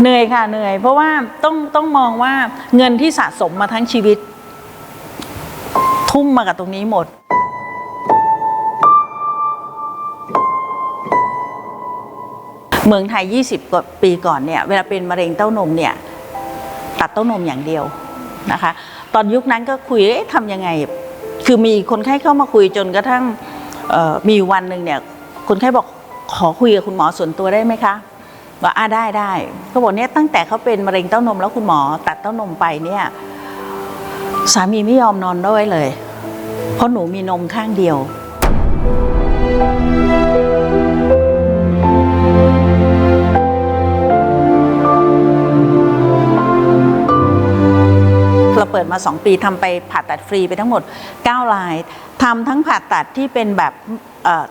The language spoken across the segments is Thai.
เหนื่อยค่ะเหนื่อย เพราะว่าต้องต้องมองว่าเงินที่สะสมมาทั้งชีวิต ทุ่มมากับตรงนี้หมด เมืองไทย 20กว่าปีก่อนเนี่ยเวลาเป็นมะเร็งเต้านมเนี่ยตัดเต้านมอย่างเดียวนะคะ ตอนยุคนั้นก็คุยทำยังไง คือมีคนไข้เข้ามาคุยจนกระทั่งมีวันหนึ่งเนี่ยคนไข้บอกขอคุยกับคุณหมอส่วนตัวได้ไหมคะ ว่าอ่าได้ได้เขาบอกเนี่ยตั้งแต่เขาเป็นมะเร็งเต้านมแล้วคุณหมอตัดเต้านมไปเนี่ย สามีไม่ยอมนอนด้วยเลย เพราะหนูมีนมข้างเดียว 2 ปีทำไปผ่าตัดฟรีไปทั้งหมด 9 ลายทำทั้งผ่าตัดที่เป็นแบบ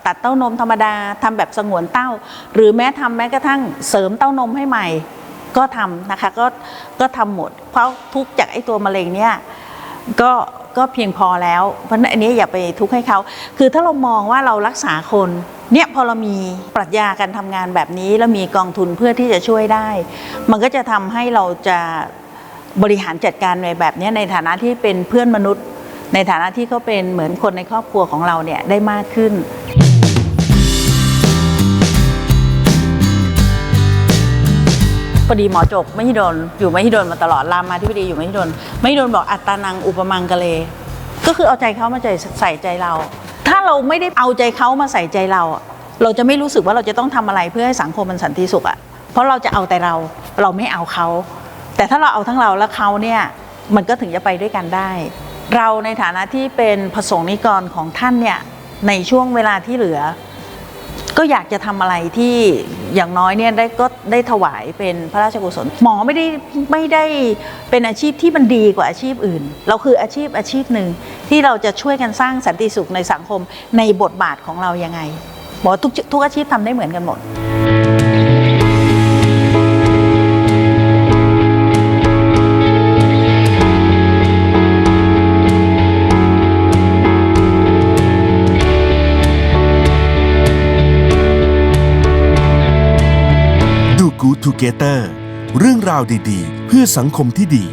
ตัดเต้านมธรรมดาทำแบบสงวนเต้า หรือแม้ทำแม้กระทั่งเสริมเต้านมให้ใหม่ก็ทำนะคะก็ก็ทำหมด เพราะทุกจากไอ้ตัวมะเร็งเนี่ยก็ก็เพียงพอแล้ว เพราะอันนี้อย่าไปทุกข์ให้เขา คือถ้าเรามองว่าเรารักษาคนเนี่ยพอเรามีปรัชญาการทำงานแบบนี้ แล้วมีกองทุนเพื่อที่จะช่วยได้ มันก็จะทำให้เราจะ บริหารจัดการในแบบนี้ในฐานะที่เป็นเพื่อนมนุษย์ ในฐานะที่เขาเป็นเหมือนคนในครอบครัวของเราเนี่ยได้มากขึ้นพอดีหมอจบไม่ฮิดนอยู่ไม่ฮิดนมาตลอดรามาที่พอดีอยู่ไม่ฮิดนไม่ฮิดนบอกอัตตานังอุปมังกะเล ก็คือเอาใจเขามาใจใส่ใจเรา ถ้าเราไม่ได้เอาใจเขามาใส่ใจเรา เราจะไม่รู้สึกว่าเราจะต้องทำอะไรเพื่อให้สังคมมันสันติสุขอะเพราะเราจะเอาแต่เราเราไม่เอาเขา แต่ถ้าเราเอาทั้งเราและเขาเนี่ยมันก็ถึงจะไปด้วยกันได้ เราในฐานะที่เป็นผสงนิกรของท่านเนี่ยในช่วงเวลาที่เหลือ ก็อยากจะทำอะไรที่อย่างน้อยเนี่ยได้ก็ได้ถวายเป็นพระราชกุศล หมอไม่ได้ไม่ได้เป็นอาชีพที่มันดีกว่าอาชีพอื่น เราคืออาชีพอาชีพหนึ่งที่เราจะช่วยกันสร้างสันติสุขในสังคมในบทบาทของเรายังไงบอทุกทุกอาชีพทำได้เหมือนกันหมด ดูกู o ูเกเตอร์เรื่องราวดีๆ เพื่อสังคมที่ดี